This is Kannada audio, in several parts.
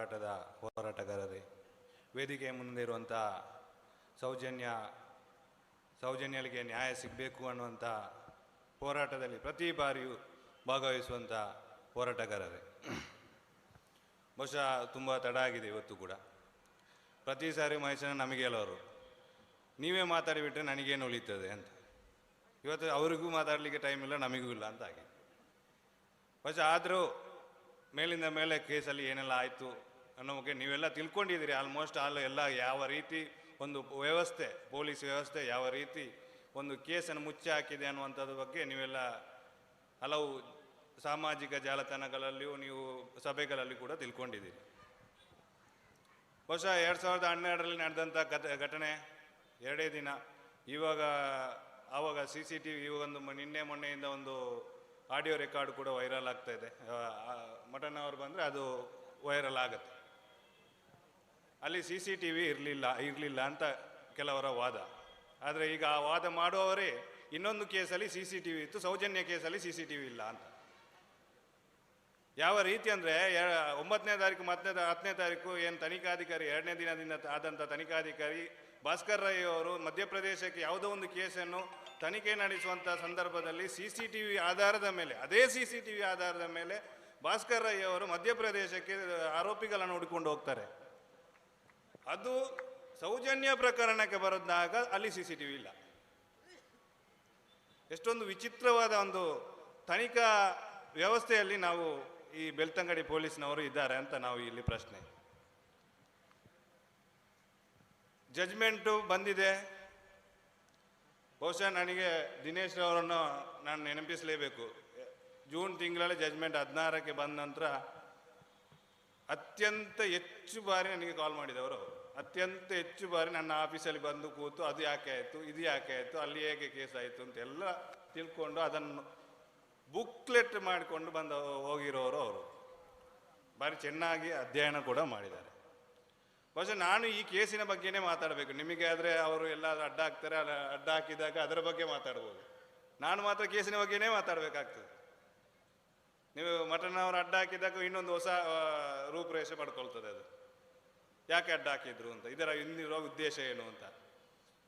ಹೋರಾಟದ ಹೋರಾಟಗಾರರೇ. ವೇದಿಕೆ ಮುಂದೆ ಇರುವಂಥ ಸೌಜನ್ಯ ಸೌಜನ್ಯಗಳಿಗೆ ನ್ಯಾಯ ಸಿಗಬೇಕು ಅನ್ನುವಂಥ ಹೋರಾಟದಲ್ಲಿ ಪ್ರತಿ ಬಾರಿಯೂ ಭಾಗವಹಿಸುವಂಥ ಹೋರಾಟಗಾರರೇ. ಬಹುಶಃ ತುಂಬ ತಡ ಆಗಿದೆ ಇವತ್ತು ಕೂಡ. ಪ್ರತಿ ಸಾರಿ ಮಹೇಶನ ನಮಗೆ ಹೇಳೋರು, ನೀವೇ ಮಾತಾಡಿಬಿಟ್ರೆ ನನಗೇನು ಉಳಿತದೆ? ಅಂತ. ಇವತ್ತು ಅವರಿಗೂ ಮಾತಾಡಲಿಕ್ಕೆ ಟೈಮ್ ಇಲ್ಲ, ನಮಗೂ ಇಲ್ಲ ಅಂತ ಆಗಿದೆ ಬಹುಶಃ ಆದರೂ ಮೇಲಿಂದ ಮೇಲೆ ಕೇಸಲ್ಲಿ ಏನೆಲ್ಲ ಆಯಿತು ಬಗ್ಗೆ ನೀವೆಲ್ಲ ತಿಳ್ಕೊಂಡಿದ್ದೀರಿ ಆಲ್ಮೋಸ್ಟ್ ಆಲ್ ಎಲ್ಲ ಯಾವ ರೀತಿ ಒಂದು ವ್ಯವಸ್ಥೆ ಪೊಲೀಸ್ ವ್ಯವಸ್ಥೆ ಯಾವ ರೀತಿ ಒಂದು ಕೇಸನ್ನು ಮುಚ್ಚಿ ಹಾಕಿದೆ ಅನ್ನುವಂಥದ್ರ ಬಗ್ಗೆ ನೀವೆಲ್ಲ ಹಲವು ಸಾಮಾಜಿಕ ಜಾಲತಾಣಗಳಲ್ಲಿಯೂ ನೀವು ಸಭೆಗಳಲ್ಲಿ ಕೂಡ ತಿಳ್ಕೊಂಡಿದ್ದೀರಿ. ಬಹುಶಃ ಎರಡು ಸಾವಿರದ ಹನ್ನೆರಡರಲ್ಲಿ ನಡೆದಂಥ ಘಟ, ಘಟನೆ ಎರಡೇ ದಿನ. ಇವಾಗ, ಆವಾಗ ಸಿ ಸಿ ಟಿ ವಿ ಒಂದು ನಿನ್ನೆ ಮೊನ್ನೆಯಿಂದ ಒಂದು ಆಡಿಯೋ ರೆಕಾರ್ಡ್ ಕೂಡ ವೈರಲ್ ಆಗ್ತಾ ಇದೆ. ಮಟನ್ ಅವ್ರು ಬಂದರೆ ಅದು ವೈರಲ್ ಆಗುತ್ತೆ. ಅಲ್ಲಿ ಸಿ ಸಿ ಟಿ ವಿ ಇರಲಿಲ್ಲ ಇರಲಿಲ್ಲ ಅಂತ ಕೆಲವರ ವಾದ. ಆದರೆ ಈಗ ಆ ವಾದ ಮಾಡುವವರೇ ಇನ್ನೊಂದು ಕೇಸಲ್ಲಿ ಸಿ ಸಿ ಟಿ ವಿ ಇತ್ತು, ಸೌಜನ್ಯ ಕೇಸಲ್ಲಿ ಸಿ ಸಿ ಟಿ ವಿ ಇಲ್ಲ ಅಂತ. ಯಾವ ರೀತಿ ಅಂದರೆ ಒಂಬತ್ತನೇ ತಾರೀಕು ಮತ್ತನೇ ಹತ್ತನೇ ತಾರೀಕು ಏನು ತನಿಖಾಧಿಕಾರಿ, ಎರಡನೇ ದಿನದಿಂದ ಆದಂಥ ತನಿಖಾಧಿಕಾರಿ ಭಾಸ್ಕರ್ ರೈ ಅವರು ಮಧ್ಯಪ್ರದೇಶಕ್ಕೆ ಯಾವುದೋ ಒಂದು ಕೇಸನ್ನು ತನಿಖೆ ನಡೆಸುವಂಥ ಸಂದರ್ಭದಲ್ಲಿ ಸಿ ಸಿ ಟಿ ವಿ ಆಧಾರದ ಮೇಲೆ, ಅದೇ ಸಿ ಸಿ ಟಿ ವಿ ಆಧಾರದ ಮೇಲೆ ಭಾಸ್ಕರ್ ರೈ ಅವರು ಮಧ್ಯಪ್ರದೇಶಕ್ಕೆ ಆರೋಪಿಗಳನ್ನು ಹುಡುಕೊಂಡು ಹೋಗ್ತಾರೆ. ಅದು ಸೌಜನ್ಯ ಪ್ರಕರಣಕ್ಕೆ ಬರೆದಾಗ ಅಲ್ಲಿ ಸಿ ಸಿ ಟಿ ವಿ ಇಲ್ಲ. ಎಷ್ಟೊಂದು ವಿಚಿತ್ರವಾದ ಒಂದು ತನಿಖಾ ವ್ಯವಸ್ಥೆಯಲ್ಲಿ ನಾವು ಈ ಬೆಳ್ತಂಗಡಿ ಪೊಲೀಸ್ನವರು ಇದ್ದಾರೆ ಅಂತ ನಾವು ಇಲ್ಲಿ ಪ್ರಶ್ನೆ. ಜಜ್ಮೆಂಟು ಬಂದಿದೆ. ಬಹುಶಃ ನನಗೆ ದಿನೇಶ್ ಅವರನ್ನು ನಾನು ನೆನಪಿಸಲೇಬೇಕು. ಜೂನ್ ತಿಂಗಳಲ್ಲಿ ಜಜ್ಮೆಂಟ್ ಹದಿನಾರಕ್ಕೆ ಬಂದ ನಂತರ ಅತ್ಯಂತ ಹೆಚ್ಚು ಬಾರಿ ನನಗೆ ಕಾಲ್ ಮಾಡಿದವರು ಅವರು. ಅತ್ಯಂತ ಹೆಚ್ಚು ಬಾರಿ ನನ್ನ ಆಫೀಸಲ್ಲಿ ಬಂದು ಕೂತು ಅದು ಯಾಕೆ ಆಯಿತು, ಇದು ಯಾಕೆ ಆಯಿತು, ಅಲ್ಲಿ ಹೇಗೆ ಕೇಸ್ ಆಯಿತು ಅಂತ ಎಲ್ಲ ತಿಳ್ಕೊಂಡು ಅದನ್ನು ಬುಕ್ಲೆಟ್ ಮಾಡಿಕೊಂಡು ಬಂದ ಹೋಗಿರೋರು ಅವರು. ಭಾರಿ ಚೆನ್ನಾಗಿ ಅಧ್ಯಯನ ಕೂಡ ಮಾಡಿದ್ದಾರೆ. ಬಹುಶಃ ನಾನು ಈ ಕೇಸಿನ ಬಗ್ಗೆನೇ ಮಾತಾಡಬೇಕು. ನಿಮಗೆ ಆದರೆ ಅವರು ಎಲ್ಲ ಅಡ್ಡ ಹಾಕ್ತಾರೆ ಅಡ್ಡ ಹಾಕಿದಾಗ ಅದರ ಬಗ್ಗೆ ಮಾತಾಡ್ಬೋದು. ನಾನು ಮಾತ್ರ ಕೇಸಿನ ಬಗ್ಗೆನೇ ಮಾತಾಡಬೇಕಾಗ್ತದೆ. ನೀವು ಮಟನ್ ಅವರು ಅಡ್ಡ ಹಾಕಿದಾಗ ಇನ್ನೊಂದು ಹೊಸ ರೂಪುರೇಷೆ ಪಡ್ಕೊಳ್ತದೆ ಅದು. ಯಾಕೆ ಅಡ್ಡ ಹಾಕಿದ್ರು ಅಂತ? ಇದರ ಹಿಂದಿರೋ ಉದ್ದೇಶ ಏನು ಅಂತ?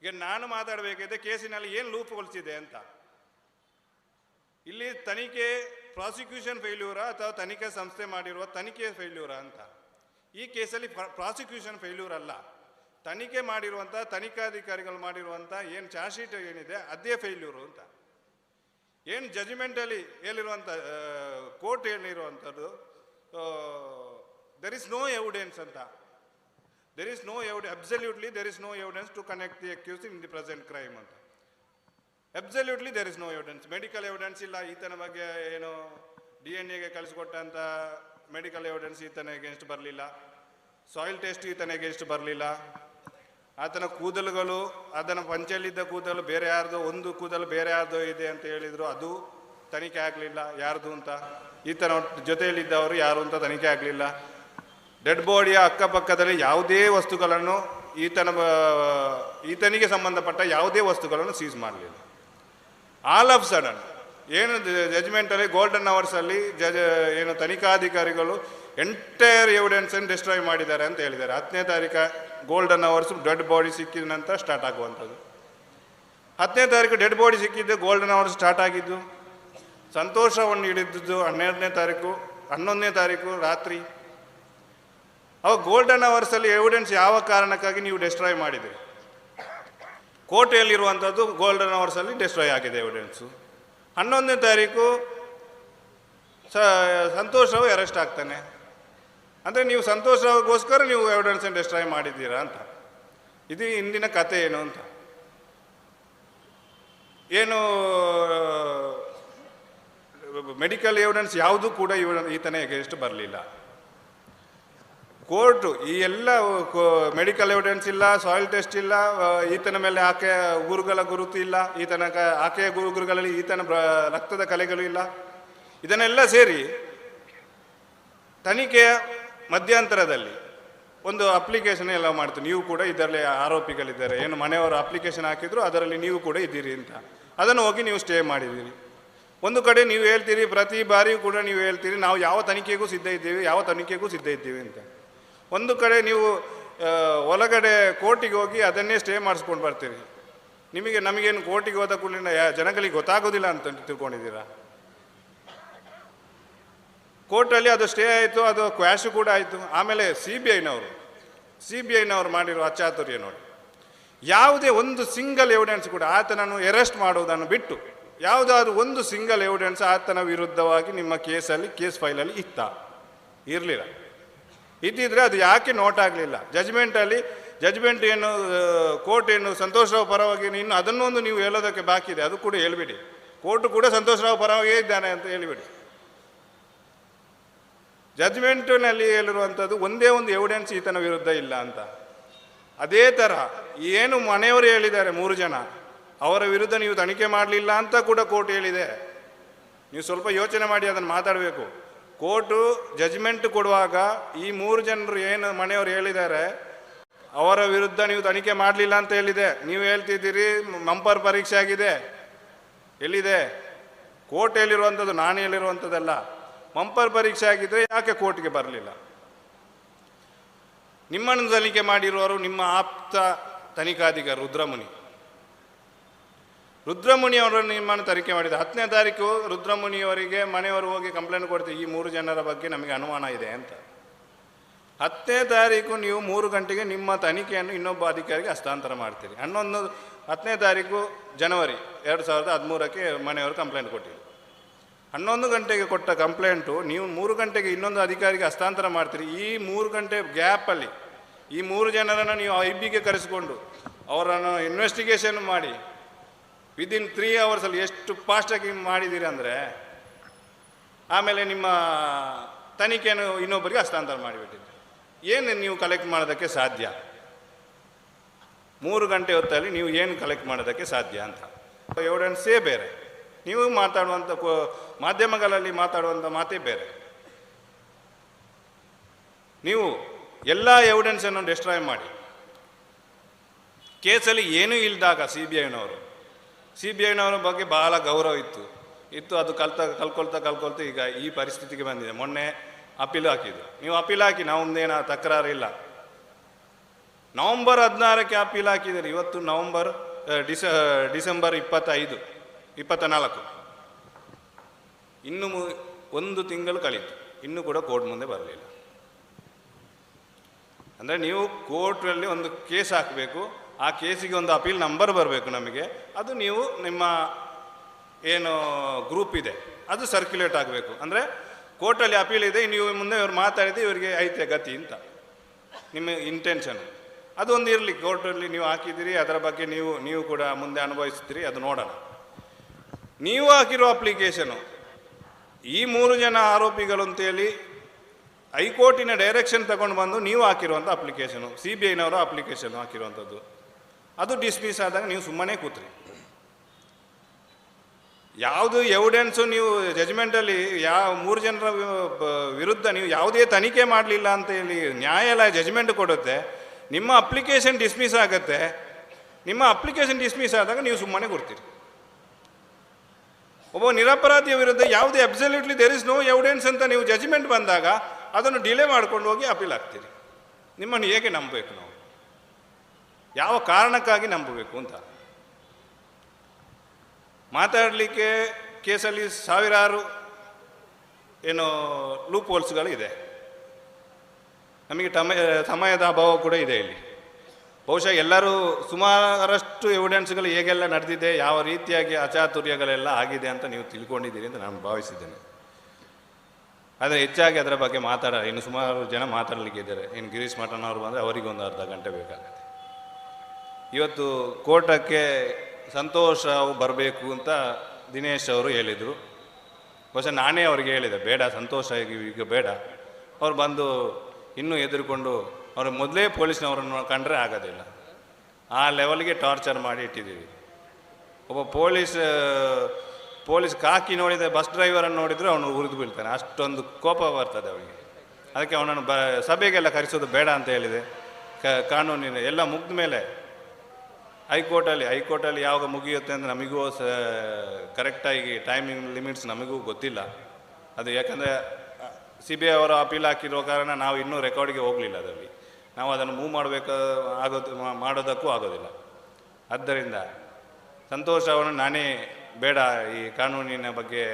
ಈಗ ನಾನು ಮಾತಾಡಬೇಕಿದ್ದೆ ಕೇಸಿನಲ್ಲಿ ಏನು ಲೂಪುಗೊಳಿಸಿದೆ ಅಂತ? ಇಲ್ಲಿ ತನಿಖೆ, ಪ್ರಾಸಿಕ್ಯೂಷನ್ ಫೇಲ್ಯೂರಾ ಅಥವಾ ತನಿಖೆ ಸಂಸ್ಥೆ ಮಾಡಿರುವ ತನಿಖೆ ಫೇಲ್ಯೂರಾ ಅಂತ? ಈ ಕೇಸಲ್ಲಿ ಪ್ರಾಸಿಕ್ಯೂಷನ್ ಫೇಲ್ಯೂರ್ ಅಲ್ಲ. ತನಿಖೆ ಮಾಡಿರುವಂಥ ತನಿಖಾಧಿಕಾರಿಗಳು ಮಾಡಿರುವಂಥ ಏನು ಚಾರ್ಜ್ ಶೀಟ್ ಏನಿದೆ, ಅದೇ ಫೇಲ್ಯೂರು ಅಂತ. ಏನು ಜಜ್ಮೆಂಟಲ್ಲಿ ಹೇಳಿರುವಂಥ ಕೋರ್ಟ್ ಹೇಳಿರುವಂಥದ್ದು ದೆರ್ ಇಸ್ ನೋ ಎವಿಡೆನ್ಸ್ ಅಂತ. There is no ಎವಿಡೆ absolutely there is no evidence to connect the accused in the present crime ಅಂತ. Absolutely there is no evidence medical evidence ಇಲ್ಲ. ಈತನ ಬಗ್ಗೆ, ಏನು ಡಿ ಎನ್ ಎಗೆ ಕಳಿಸ್ಕೊಟ್ಟಂಥ ಮೆಡಿಕಲ್ ಎವಿಡೆನ್ಸ್ ಈತನ ಎಗೇನ್ಸ್ಟ್ ಬರಲಿಲ್ಲ. ಸಾಯಿಲ್ ಟೆಸ್ಟ್ ಈತನ ಎಗೇನ್ಸ್ಟ್ ಬರಲಿಲ್ಲ. ಆತನ ಕೂದಲುಗಳು ಅದನ್ನ ಪಂಚಲ್ಲಿದ್ದ ಕೂದಲು ಬೇರೆ ಯಾರ್ದು, ಒಂದು ಕೂದಲು ಬೇರೆ ಯಾರ್ದು ಇದೆ ಅಂತ ಹೇಳಿದರು, ಅದು ತನಿಖೆ ಆಗಲಿಲ್ಲ. ಯಾರ್ದು ಅಂತ? ಈತನ ಜೊತೆಯಲ್ಲಿದ್ದವರು ಯಾರು ಅಂತ ತನಿಖೆ ಆಗಲಿಲ್ಲ. ಡೆಡ್ ಬಾಡಿಯ ಅಕ್ಕಪಕ್ಕದಲ್ಲಿ ಯಾವುದೇ ವಸ್ತುಗಳನ್ನು ಈತನ ಈತನಿಗೆ ಸಂಬಂಧಪಟ್ಟ ಯಾವುದೇ ವಸ್ತುಗಳನ್ನು ಸೀಸ್ ಮಾಡಲಿಲ್ಲ. ಆಲ್ ಆಫ್ ಸಡನ್ ಏನು ಜಜ್ಮೆಂಟಲ್ಲಿ ಗೋಲ್ಡನ್ ಅವರ್ಸಲ್ಲಿ ಜಜ್ ಏನು ತನಿಖಾಧಿಕಾರಿಗಳು ಎಂಟೈರ್ ಎವಿಡೆನ್ಸನ್ನು ಡಿಸ್ಟ್ರಾಯ್ ಮಾಡಿದ್ದಾರೆ ಅಂತ ಹೇಳಿದ್ದಾರೆ. ಹತ್ತನೇ ತಾರೀಕು ಗೋಲ್ಡನ್ ಅವರ್ಸ್ ಡೆಡ್ ಬಾಡಿ ಸಿಕ್ಕಿದ ನಂತರ ಸ್ಟಾರ್ಟ್ ಆಗುವಂಥದ್ದು. ಹತ್ತನೇ ತಾರೀಕು ಡೆಡ್ ಬಾಡಿ ಸಿಕ್ಕಿದ್ದು ಗೋಲ್ಡನ್ ಅವರ್ಸ್ ಸ್ಟಾರ್ಟ್ ಆಗಿದ್ದು, ಸಂತೋಷವನ್ನು ಹಿಡಿದಿದ್ದು ಹನ್ನೆರಡನೇ ತಾರೀಕು, ಹನ್ನೊಂದನೇ ತಾರೀಕು ರಾತ್ರಿ. ಅವಾಗ ಗೋಲ್ಡನ್ ಅವರ್ಸಲ್ಲಿ ಎವಿಡೆನ್ಸ್ ಯಾವ ಕಾರಣಕ್ಕಾಗಿ ನೀವು ಡಿಸ್ಟ್ರಾಯ್ ಮಾಡಿದೆ ಕೋಟೆಯಲ್ಲಿರುವಂಥದ್ದು ಗೋಲ್ಡನ್ ಅವರ್ಸಲ್ಲಿ ಡೆಸ್ಟ್ರಾಯ್ ಆಗಿದೆ ಎವಿಡೆನ್ಸು ಹನ್ನೊಂದನೇ ತಾರೀಕು ಸ ರಾವ್ ಅರೆಸ್ಟ್ ಆಗ್ತಾನೆ. ಅಂದರೆ ನೀವು ಸಂತೋಷಗೋಸ್ಕರ ನೀವು ಎವಿಡೆನ್ಸನ್ನು ಡಿಸ್ಟ್ರಾಯ್ ಮಾಡಿದ್ದೀರಾ ಅಂತ. ಇದು ಇಂದಿನ ಕತೆ ಏನು ಅಂತ. ಏನು ಮೆಡಿಕಲ್ ಎವಿಡೆನ್ಸ್ ಯಾವುದೂ ಕೂಡ ಇವ ಈತನ ಎಗೇನ್ಸ್ಟ್ ಬರಲಿಲ್ಲ. ಕೋರ್ಟು, ಈ ಎಲ್ಲ ಮೆಡಿಕಲ್ ಎವಿಡೆನ್ಸ್ ಇಲ್ಲ ಸಾಯಿಲ್ ಟೆಸ್ಟ್ ಇಲ್ಲ ಈತನ ಮೇಲೆ ಆಕೆ ಗುರುಗಳ ಗುರುತು ಇಲ್ಲ, ಈತನ ಕ ಆಕೆಯ ಗುರುಗಳಲ್ಲಿ ಈತನ ರಕ್ತದ ಕಲೆಗಳು ಇಲ್ಲ. ಇದನ್ನೆಲ್ಲ ಸೇರಿ ತನಿಖೆಯ ಮಧ್ಯಂತರದಲ್ಲಿ ಒಂದು ಅಪ್ಲಿಕೇಶನ್ ಎಲ್ಲ ಮಾಡ್ತು. ನೀವು ಕೂಡ ಇದರಲ್ಲಿ ಆರೋಪಿಗಳಿದ್ದಾರೆ. ಏನು ಮನೆಯವರು ಅಪ್ಲಿಕೇಶನ್ ಹಾಕಿದ್ರು, ಅದರಲ್ಲಿ ನೀವು ಕೂಡ ಇದ್ದೀರಿ ಅಂತ. ಅದನ್ನು ಹೋಗಿ ನೀವು ಸ್ಟೇ ಮಾಡಿದ್ದೀರಿ. ಒಂದು ಕಡೆ ನೀವು ಹೇಳ್ತೀರಿ, ಪ್ರತಿ ಬಾರಿಯೂ ಕೂಡ ನೀವು ಹೇಳ್ತೀರಿ, ನಾವು ಯಾವ ತನಿಖೆಗೂ ಸಿದ್ಧ ಇದ್ದೀವಿ, ಯಾವ ತನಿಖೆಗೂ ಸಿದ್ಧ ಇದ್ದೀವಿ ಅಂತ. ಒಂದು ಕಡೆ ನೀವು ಒಳಗಡೆ ಕೋರ್ಟಿಗೆ ಹೋಗಿ ಅದನ್ನೇ ಸ್ಟೇ ಮಾಡಿಸ್ಕೊಂಡು ಬರ್ತೀರಿ. ನಿಮಗೆ, ನಮಗೇನು ಕೋರ್ಟಿಗೆ ಹೋದ ಕೂಡಲಿನ ಜನಗಳಿಗೆ ಗೊತ್ತಾಗೋದಿಲ್ಲ ಅಂತ ತಿಳ್ಕೊಂಡಿದ್ದೀರಾ? ಕೋರ್ಟಲ್ಲಿ ಅದು ಸ್ಟೇ ಆಯಿತು, ಅದು ಕ್ವ್ಯಾಶು ಕೂಡ ಆಯಿತು. ಆಮೇಲೆ ಸಿ ಬಿ ಐನವರು, ಸಿ ಬಿ ಐನವರು ಮಾಡಿರೋ ಅಚಾತುರ್ಯ ನೋಡಿ. ಯಾವುದೇ ಒಂದು ಸಿಂಗಲ್ ಎವಿಡೆನ್ಸ್ ಕೂಡ ಆತನನ್ನು ಎರೆಸ್ಟ್ ಮಾಡುವುದನ್ನು ಬಿಟ್ಟು, ಯಾವುದಾದ್ರೂ ಒಂದು ಸಿಂಗಲ್ ಎವಿಡೆನ್ಸ್ ಆತನ ವಿರುದ್ಧವಾಗಿ ನಿಮ್ಮ ಕೇಸಲ್ಲಿ, ಕೇಸ್ ಫೈಲಲ್ಲಿ ಇತ್ತ. ಇರಲಿಲ್ಲ. ಇದ್ದಿದ್ರೆ ಅದು ಯಾಕೆ ನೋಟ್ ಆಗಲಿಲ್ಲ? ಜಜ್ಮೆಂಟಲ್ಲಿ ಜಜ್ಮೆಂಟ್ ಏನು ಕೋರ್ಟ್ ಏನು ಸಂತೋಷರಾವ್ ಪರವಾಗಿ ಇನ್ನು ಅದನ್ನೊಂದು ನೀವು ಹೇಳೋದಕ್ಕೆ ಬಾಕಿ ಇದೆ. ಅದು ಕೂಡ ಹೇಳಿಬಿಡಿ. ಕೋರ್ಟ್ ಕೂಡ ಸಂತೋಷರಾವ್ ಪರವಾಗಿಯೇ ಇದ್ದಾನೆ ಅಂತ ಹೇಳಿಬಿಡಿ. ಜಜ್ಮೆಂಟ್ನಲ್ಲಿ ಹೇಳಿರುವಂಥದ್ದು ಒಂದೇ ಒಂದು ಎವಿಡೆನ್ಸ್ ಈತನ ವಿರುದ್ಧ ಇಲ್ಲ ಅಂತ. ಅದೇ ಥರ ಏನು ಮನೆಯವರು ಹೇಳಿದ್ದಾರೆ ಮೂರು ಜನ, ಅವರ ವಿರುದ್ಧ ನೀವು ತನಿಖೆ ಮಾಡಲಿಲ್ಲ ಅಂತ ಕೂಡ ಕೋರ್ಟ್ ಹೇಳಿದೆ. ನೀವು ಸ್ವಲ್ಪ ಯೋಚನೆ ಮಾಡಿ ಅದನ್ನು ಮಾತಾಡಬೇಕು. ಕೋರ್ಟು ಜಜ್ಮೆಂಟ್ ಕೊಡುವಾಗ ಈ ಮೂರು ಜನರು ಏನು ಮನೆಯವರು ಹೇಳಿದ್ದಾರೆ, ಅವರ ವಿರುದ್ಧ ನೀವು ತನಿಖೆ ಮಾಡಲಿಲ್ಲ ಅಂತ ಹೇಳಿದೆ. ನೀವು ಹೇಳ್ತಿದ್ದೀರಿ ಮಂಪರ್ ಪರೀಕ್ಷೆ ಆಗಿದೆ. ಎಲ್ಲಿದೆ? ಕೋರ್ಟ್ ಹೇಳಿರುವಂಥದ್ದು, ನಾನು ಹೇಳಿರುವಂಥದ್ದಲ್ಲ. ಮಂಪರ್ ಪರೀಕ್ಷೆ ಆಗಿದ್ದರೆ ಯಾಕೆ ಕೋರ್ಟ್ಗೆ ಬರಲಿಲ್ಲ? ನಿಮ್ಮನ್ನು ತನಿಖೆ ಮಾಡಿರುವವರು ನಿಮ್ಮ ಆಪ್ತ ತನಿಖಾಧಿಕಾರಿ ರುದ್ರಮುನಿ. ರುದ್ರಮುನಿ ನಿರ್ಮಾಣ ತನಿಖೆ ಮಾಡಿದ. ಹತ್ತನೇ ತಾರೀಕು ರುದ್ರಮುನಿಯವರಿಗೆ ಮನೆಯವರು ಹೋಗಿ ಕಂಪ್ಲೇಂಟ್ ಕೊಡ್ತೀವಿ. ಈ ಮೂರು ಜನರ ಬಗ್ಗೆ ನಮಗೆ ಅನುಮಾನ ಇದೆ ಅಂತ. ಹತ್ತನೇ ತಾರೀಕು ನೀವು ಮೂರು ಗಂಟೆಗೆ ನಿಮ್ಮ ತನಿಖೆಯನ್ನು ಇನ್ನೊಬ್ಬ ಅಧಿಕಾರಿಗೆ ಹಸ್ತಾಂತರ ಮಾಡ್ತೀರಿ. ಹನ್ನೊಂದು, ಹತ್ತನೇ ತಾರೀಕು ಜನವರಿ ಎರಡು ಸಾವಿರದ ಹದಿಮೂರಕ್ಕೆ ಮನೆಯವರು ಕಂಪ್ಲೇಂಟ್ ಕೊಟ್ಟಿದ್ರು. ಹನ್ನೊಂದು ಗಂಟೆಗೆ ಕೊಟ್ಟ ಕಂಪ್ಲೇಂಟು ನೀವು ಮೂರು ಗಂಟೆಗೆ ಇನ್ನೊಂದು ಅಧಿಕಾರಿಗೆ ಹಸ್ತಾಂತರ ಮಾಡ್ತೀರಿ. ಈ ಮೂರು ಗಂಟೆ ಗ್ಯಾಪಲ್ಲಿ ಈ ಮೂರು ಜನರನ್ನು ನೀವು ಐ ಬಿಗೆ ಕರೆಸಿಕೊಂಡು ಅವರನ್ನು ಇನ್ವೆಸ್ಟಿಗೇಷನ್ ಮಾಡಿ. ವಿದಿನ್ ತ್ರೀ ಅವರ್ಸಲ್ಲಿ ಎಷ್ಟು ಫಾಸ್ಟಾಗಿ ಮಾಡಿದ್ದೀರಿ ಅಂದರೆ, ಆಮೇಲೆ ನಿಮ್ಮ ತನಿಖೆಯನ್ನು ಇನ್ನೊಬ್ಬರಿಗೆ ಹಸ್ತಾಂತರ ಮಾಡಿಬಿಟ್ಟಿದ್ದೀರಿ ಏನು ನೀವು ಕಲೆಕ್ಟ್ ಮಾಡೋದಕ್ಕೆ ಸಾಧ್ಯ? ಮೂರು ಗಂಟೆ ಹೊತ್ತಲ್ಲಿ ನೀವು ಏನು ಕಲೆಕ್ಟ್ ಮಾಡೋದಕ್ಕೆ ಸಾಧ್ಯ ಅಂತ. ಎವಿಡೆನ್ಸೇ ಬೇರೆ. ನೀವು ಮಾತಾಡುವಂಥ ಮಾಧ್ಯಮಗಳಲ್ಲಿ ಮಾತಾಡುವಂಥ ಮಾತೇ ಬೇರೆ. ನೀವು ಎಲ್ಲ ಎವಿಡೆನ್ಸನ್ನು ಡಿಸ್ಟ್ರಾಯ್ ಮಾಡಿ. ಕೇಸಲ್ಲಿ ಏನೂ ಇಲ್ದಾಗ ಸಿ ಬಿ ಐನವರು ಸಿ ಬಿ ಐನವರ ಬಗ್ಗೆ ಬಹಳ ಗೌರವ ಇತ್ತು. ಇತ್ತು, ಅದು ಕಲ್ತಾ, ಕಲ್ಕೊಳ್ತಾ ಕಲ್ಕೊಳ್ತಾ ಈಗ ಈ ಪರಿಸ್ಥಿತಿಗೆ ಬಂದಿದೆ. ಮೊನ್ನೆ ಅಪೀಲ್ ಹಾಕಿದ್ದು ನೀವು ಅಪೀಲ್ ಹಾಕಿ ನಾವೊಂದೇನ ತಕರಾರು ಇಲ್ಲ. ನವಂಬರ್ ಹದಿನಾರಕ್ಕೆ ಅಪೀಲ್ ಹಾಕಿದ್ದೀರಿ. ಇವತ್ತು ನವಂಬರ್ ಡಿಸ ಡಿಸೆಂಬರ್ ಇಪ್ಪತ್ತೈದು ಇಪ್ಪತ್ತ ನಾಲ್ಕು ಇನ್ನು ಒಂದು ತಿಂಗಳು ಕಳೀತು. ಇನ್ನೂ ಕೂಡ ಕೋರ್ಟ್ ಮುಂದೆ ಬರಲಿಲ್ಲ. ಅಂದರೆ ನೀವು ಕೋರ್ಟಲ್ಲಿ ಒಂದು ಕೇಸ್ ಹಾಕಬೇಕು. ಆ ಕೇಸಿಗೆ ಒಂದು ಅಪೀಲ್ ನಂಬರ್ ಬರಬೇಕು ನಮಗೆ. ಅದು ನೀವು ನಿಮ್ಮ ಏನು ಗ್ರೂಪ್ ಇದೆ, ಅದು ಸರ್ಕ್ಯುಲೇಟ್ ಆಗಬೇಕು. ಅಂದರೆ ಕೋರ್ಟಲ್ಲಿ ಅಪೀಲ್ ಇದೆ, ನೀವು ಮುಂದೆ ಇವ್ರು ಮಾತಾಡಿದ್ರೆ ಇವರಿಗೆ ಐತೆ ಗತಿ ಅಂತ. ನಿಮ್ಮ ಇಂಟೆನ್ಷನ್ ಅದೊಂದು ಇರಲಿ, ಕೋರ್ಟಲ್ಲಿ ನೀವು ಹಾಕಿದ್ದೀರಿ, ಅದರ ಬಗ್ಗೆ ನೀವು ನೀವು ಕೂಡ ಮುಂದೆ ಅನುಭವಿಸ್ತೀರಿ, ಅದು ನೋಡೋಣ. ನೀವು ಹಾಕಿರೋ ಅಪ್ಲಿಕೇಶನು ಈ ಮೂರು ಜನ ಆರೋಪಿಗಳು ಅಂತೇಳಿ ಹೈಕೋರ್ಟಿನ ಡೈರೆಕ್ಷನ್ ತಗೊಂಡು ಬಂದು ನೀವು ಹಾಕಿರುವಂಥ ಅಪ್ಲಿಕೇಶನು ಸಿ ಬಿ ಐನವರು ಅಪ್ಲಿಕೇಶನ್ ಹಾಕಿರುವಂಥದ್ದು. ಅದು ಡಿಸ್ಮಿಸ್ ಆದಾಗ ನೀವು ಸುಮ್ಮನೆ ಕೂತ್ರಿ. ಯಾವುದು ಎವಿಡೆನ್ಸು ನೀವು ಜಜ್ಮೆಂಟಲ್ಲಿ ಯಾವ ಮೂರು ಜನರ ವಿರುದ್ಧ ನೀವು ಯಾವುದೇ ತನಿಖೆ ಮಾಡಲಿಲ್ಲ ಅಂತ ಹೇಳಿ ನ್ಯಾಯಾಲಯ ಜಜ್ಮೆಂಟ್ ಕೊಡುತ್ತೆ, ನಿಮ್ಮ ಅಪ್ಲಿಕೇಶನ್ ಡಿಸ್ಮಿಸ್ ಆಗುತ್ತೆ, ನಿಮ್ಮ ಅಪ್ಲಿಕೇಶನ್ ಡಿಸ್ಮಿಸ್ ಆದಾಗ ನೀವು ಸುಮ್ಮನೆ ಕೊಡ್ತೀರಿ ಒಬ್ಬ ನಿರಪರಾಧಿಯ ವಿರುದ್ಧ ಯಾವುದೇ absolutely there is no evidence ಅಂತ ನೀವು ಜಜ್ಮೆಂಟ್ ಬಂದಾಗ ಅದನ್ನು ಡಿಲೇ ಮಾಡ್ಕೊಂಡು ಹೋಗಿ ಅಪೀಲ್ ಆಗ್ತೀರಿ ನಿಮ್ಮನ್ನು ಹೇಗೆ ನಂಬಬೇಕು ನಾವು? ಯಾವ ಕಾರಣಕ್ಕಾಗಿ ನಂಬಬೇಕು ಅಂತ? ಮಾತಾಡಲಿಕ್ಕೆ ಕೇಸಲ್ಲಿ ಸಾವಿರಾರು ಏನು ಲೂಪ್ ಹೋಲ್ಸ್ಗಳು ಇದೆ ನಮಗೆ ಸಮಯದ ಅಭಾವ ಕೂಡ ಇದೆ ಇಲ್ಲಿ. ಬಹುಶಃ ಎಲ್ಲರೂ ಸುಮಾರಷ್ಟು ಎವಿಡೆನ್ಸ್ಗಳು ಹೇಗೆಲ್ಲ ನಡೆದಿದೆ, ಯಾವ ರೀತಿಯಾಗಿ ಅಚಾತುರ್ಯಗಳೆಲ್ಲ ಆಗಿದೆ ಅಂತ ನೀವು ತಿಳ್ಕೊಂಡಿದ್ದೀರಿ ಅಂತ ನಾನು ಭಾವಿಸಿದ್ದೇನೆ. ಆದರೆ ಹೆಚ್ಚಾಗಿ ಅದರ ಬಗ್ಗೆ ಮಾತಾಡ, ಇನ್ನು ಸುಮಾರು ಜನ ಮಾತಾಡಲಿಕ್ಕೆ ಇದ್ದಾರೆ. ಇನ್ನು ಗಿರೀಶ್ ಮಠನವರು ಬಂದರೆ ಅವರಿಗೆ ಒಂದು ಅರ್ಧ ಗಂಟೆ ಬೇಕಾಗುತ್ತೆ. ಇವತ್ತು ಕೋಟಕ್ಕೆ ಸಂತೋಷ ಬರಬೇಕು ಅಂತ ದಿನೇಶ್ ಅವರು ಹೇಳಿದರು. ಬಹುಶಃ ನಾನೇ ಅವರಿಗೆ ಹೇಳಿದೆ, ಬೇಡ, ಸಂತೋಷ ಈಗ ಬೇಡ. ಅವ್ರು ಬಂದು ಇನ್ನೂ ಎದುರುಕೊಂಡು, ಅವರು ಮೊದಲೇ ಪೊಲೀಸ್ನವರನ್ನು ಕಂಡ್ರೆ ಆಗೋದಿಲ್ಲ. ಆ ಲೆವೆಲ್ಗೆ ಟಾರ್ಚರ್ ಮಾಡಿ ಇಟ್ಟಿದ್ದೀವಿ. ಒಬ್ಬ ಪೊಲೀಸ್ ಪೊಲೀಸ್ ಕಾಕಿ ನೋಡಿದ ಬಸ್ ಡ್ರೈವರನ್ನು ನೋಡಿದರೆ ಅವನು ಉರಿದು ಬೀಳ್ತಾನೆ. ಅಷ್ಟೊಂದು ಕೋಪ ಬರ್ತದೆ ಅವನಿಗೆ. ಅದಕ್ಕೆ ಅವನನ್ನು ಬ, ಸಭೆಗೆಲ್ಲ ಕರೆಸೋದು ಬೇಡ ಅಂತ ಹೇಳಿದೆ. ಕಾನೂನಿನ ಎಲ್ಲ ಮುಗ್ದ ಮೇಲೆ ಹೈಕೋರ್ಟಲ್ಲಿ ಹೈಕೋರ್ಟಲ್ಲಿ ಯಾವಾಗ ಮುಗಿಯುತ್ತೆ ಅಂದರೆ ನಮಗೂ ಸ, ಕರೆಕ್ಟಾಗಿ ಟೈಮಿಂಗ್ ಲಿಮಿಟ್ಸ್ ನಮಗೂ ಗೊತ್ತಿಲ್ಲ. ಅದು ಯಾಕಂದರೆ ಸಿ ಬಿ ಐ ಅವರು ಅಪೀಲ್ ಹಾಕಿರೋ ಕಾರಣ ನಾವು ಇನ್ನೂ ರೆಕಾರ್ಡ್ಗೆ ಹೋಗಲಿಲ್ಲ ಅದರಲ್ಲಿ. ನಾವು ಅದನ್ನು ಮೂವ್ ಮಾಡಬೇಕು, ಆಗೋದು ಮಾಡೋದಕ್ಕೂ ಆಗೋದಿಲ್ಲ. ಆದ್ದರಿಂದ ಸಂತೋಷ್ ನಾನೇ ಬೇಡ ಈ ಕಾನೂನಿನ ಬಗ್ಗೆ,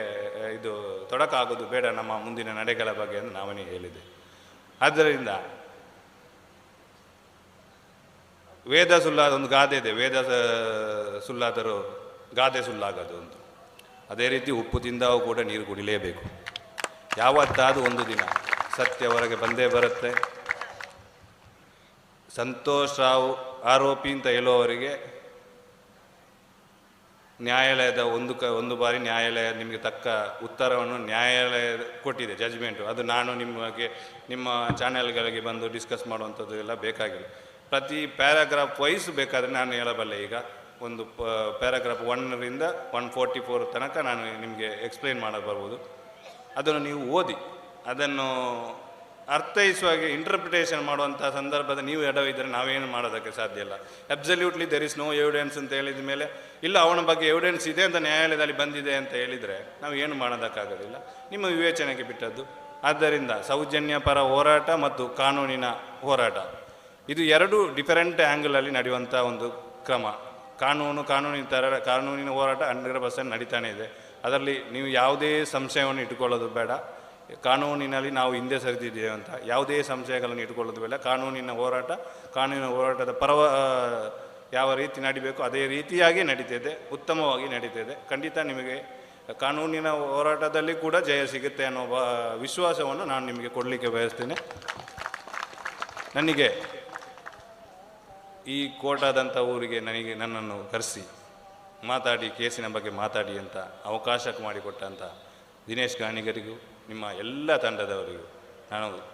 ಇದು ತೊಡಕಾಗೋದು ಬೇಡ ನಮ್ಮ ಮುಂದಿನ ನಡೆಗಳ ಬಗ್ಗೆ ಅಂತ ನಾವನೇ ಹೇಳಿದೆ. ಆದ್ದರಿಂದ ವೇದ ಸುಲ್ಲಾದ ಒಂದು ಗಾದೆ ಇದೆ. ವೇದ ಸುಲ್ಲಾದರು ಗಾದೆ ಸುಳ್ಳಾಗದು ಒಂದು ಅದೇ ರೀತಿ ಉಪ್ಪು ತಿಂದಾವು ಕೂಡ ನೀರು ಕುಡಿಲೇಬೇಕು. ಯಾವತ್ತಾದರೂ ಒಂದು ದಿನ ಸತ್ಯ ಹೊರಗೆ ಬಂದೇ ಬರುತ್ತೆ. ಸಂತೋಷ್ ರಾವ್ ಆರೋಪಿ ಅಂತ ಹೇಳುವವರಿಗೆ ನ್ಯಾಯಾಲಯದ ಒಂದು ಕ, ಒಂದು ಬಾರಿ ನ್ಯಾಯಾಲಯ ನಿಮಗೆ ತಕ್ಕ ಉತ್ತರವನ್ನು ನ್ಯಾಯಾಲಯ ಕೊಟ್ಟಿದೆ ಜಜ್ಮೆಂಟು ಅದು ನಾನು ನಿಮಗೆ, ನಿಮ್ಮ ಚಾನೆಲ್ಗಳಿಗೆ ಬಂದು ಡಿಸ್ಕಸ್ ಮಾಡುವಂಥದ್ದು ಎಲ್ಲ ಬೇಕಾಗಿಲ್ಲ. ಪ್ರತಿ ಪ್ಯಾರಾಗ್ರಾಫ್ ವೈಸ್ ಬೇಕಾದರೆ ನಾನು ಹೇಳಬಲ್ಲೆ. ಈಗ ಒಂದು ಪ್ಯಾರಾಗ್ರಾಫ್ ಒನ್ನರಿಂದ ಒನ್ ಫೋರ್ಟಿ ಫೋರ್ ತನಕ ನಾನು ನಿಮಗೆ ಎಕ್ಸ್ಪ್ಲೈನ್ ಮಾಡಬರ್ಬೋದು ಅದನ್ನು ನೀವು ಓದಿ. ಅದನ್ನು ಅರ್ಥೈಸುವಾಗೆ ಇಂಟರ್ಪ್ರಿಟೇಷನ್ ಮಾಡುವಂಥ ಸಂದರ್ಭದಲ್ಲಿ ನೀವು ಎಡವಿದ್ದರೆ ನಾವೇನು ಮಾಡೋದಕ್ಕೆ ಸಾಧ್ಯ ಇಲ್ಲ. Absolutely there is no evidence ಅಂತ ಹೇಳಿದ ಮೇಲೆ, ಇಲ್ಲ ಅವನ ಬಗ್ಗೆ ಎವಿಡೆನ್ಸ್ ಇದೆ ಅಂತ ನ್ಯಾಯಾಲಯದಲ್ಲಿ ಬಂದಿದೆ ಅಂತ ಹೇಳಿದರೆ ನಾವು ಏನು ಮಾಡೋದಕ್ಕಾಗೋದಿಲ್ಲ. ನಿಮ್ಮ ವಿವೇಚನೆಗೆ ಬಿಟ್ಟದ್ದು. ಆದ್ದರಿಂದ ಸೌಜನ್ಯ ಪರ ಹೋರಾಟ ಮತ್ತು ಕಾನೂನಿನ ಹೋರಾಟ. ಇದು ಎರಡು ಡಿಫರೆಂಟ್ ಆ್ಯಂಗಲಲ್ಲಿ ನಡೆಯುವಂಥ ಒಂದು ಕ್ರಮ. ಕಾನೂನು ಕಾನೂನಿನ ತರ, ಕಾನೂನಿನ ಹೋರಾಟ ಹಂಡ್ರೆಡ್ ಪರ್ಸೆಂಟ್ ನಡೀತಾನೆ ಇದೆ. ಅದರಲ್ಲಿ ನೀವು ಯಾವುದೇ ಸಂಶಯವನ್ನು ಇಟ್ಟುಕೊಳ್ಳೋದು ಬೇಡ. ಕಾನೂನಿನಲ್ಲಿ ನಾವು ಹಿಂದೆ ಸರಿದಿದ್ದೇವೆ ಅಂತ. ಯಾವುದೇ ಸಂಶಯಗಳನ್ನು ಇಟ್ಟುಕೊಳ್ಳೋದು ಬೇಡ. ಕಾನೂನಿನ ಹೋರಾಟ, ಕಾನೂನಿನ ಹೋರಾಟದ ಪರವ ಯಾವ ರೀತಿ ನಡಿಬೇಕು ಅದೇ ರೀತಿಯಾಗಿ ನಡೀತಿದೆ. ಉತ್ತಮವಾಗಿ ನಡೀತಿದೆ. ಖಂಡಿತ ನಿಮಗೆ ಕಾನೂನಿನ ಹೋರಾಟದಲ್ಲಿ ಕೂಡ ಜಯ ಸಿಗುತ್ತೆ ಅನ್ನೋ ವಿಶ್ವಾಸವನ್ನು ನಾನು ನಿಮಗೆ ಕೊಡಲಿಕ್ಕೆ ಬಯಸ್ತೇನೆ. ನನಗೆ ಈ ಕೋಟಾದಂಥ ಊರಿಗೆ ನನಗೆ ನನ್ನನ್ನು ಕರೆಸಿ, ಮಾತಾಡಿ, ಕೇಸಿನ ಬಗ್ಗೆ ಮಾತಾಡಿ ಅಂತ ಅವಕಾಶ ಮಾಡಿಕೊಟ್ಟಂಥ ದಿನೇಶ್ ಗಾಣಿಗರಿಗೂ, ನಿಮ್ಮ ಎಲ್ಲ ತಂಡದವರಿಗೂ ನಾನು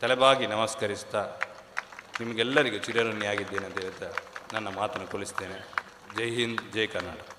ತಲೆಬಾಗಿ ನಮಸ್ಕರಿಸ್ತಾ ನಿಮಗೆಲ್ಲರಿಗೂ ಚಿರಋಣಿಯಾಗಿದ್ದೇನೆ ಅಂತ ಹೇಳ್ತಾ ನನ್ನ ಮಾತನ್ನು ಕೊಲಿಸ್ತೇನೆ. ಜೈ ಹಿಂದ್, ಜೈ ಕರ್ನಾಟಕ.